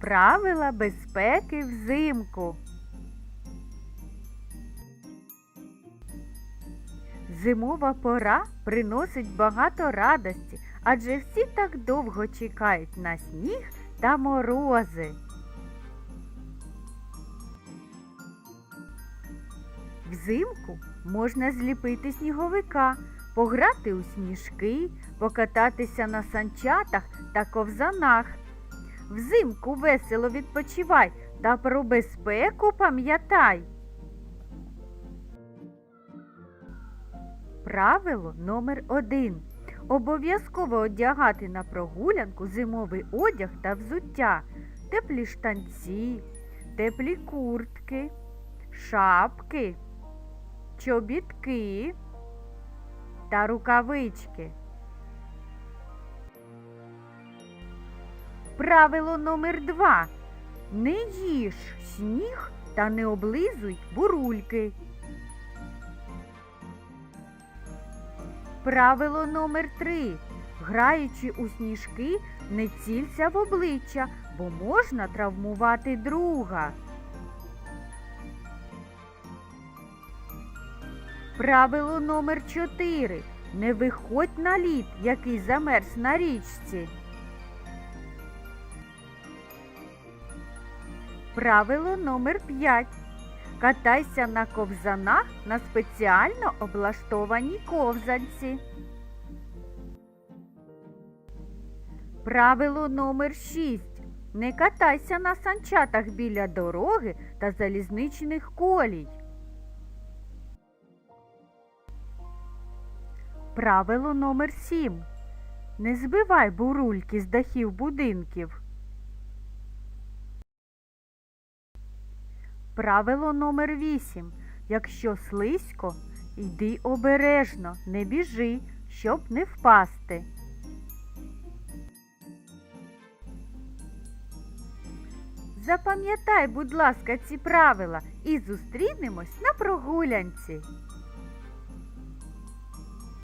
Правила безпеки взимку. Зимова пора приносить багато радості, адже всі так довго чекають на сніг та морози. Взимку можна зліпити сніговика, пограти у сніжки, покататися на санчатах та ковзанах. Взимку весело відпочивай та про безпеку пам'ятай. Правило номер один. Обов'язково одягати на прогулянку зимовий одяг та взуття, теплі штанці, теплі куртки, шапки, чобітки та рукавички. Правило номер два. Не їж сніг та не облизуй бурульки. Правило номер три. Граючи у сніжки, не цілься в обличчя, бо можна травмувати друга. Правило номер чотири. Не виходь на лід, який замерз на річці. Правило номер 5. Катайся на ковзанах на спеціально облаштованій ковзанці. Правило номер 6. Не катайся на санчатах біля дороги та залізничних колій. Правило номер 7. Не збивай бурульки з дахів будинків. Правило номер 8. Якщо слизько, йди обережно, не біжи, щоб не впасти. Запам'ятай, будь ласка, ці правила і зустрінемось на прогулянці.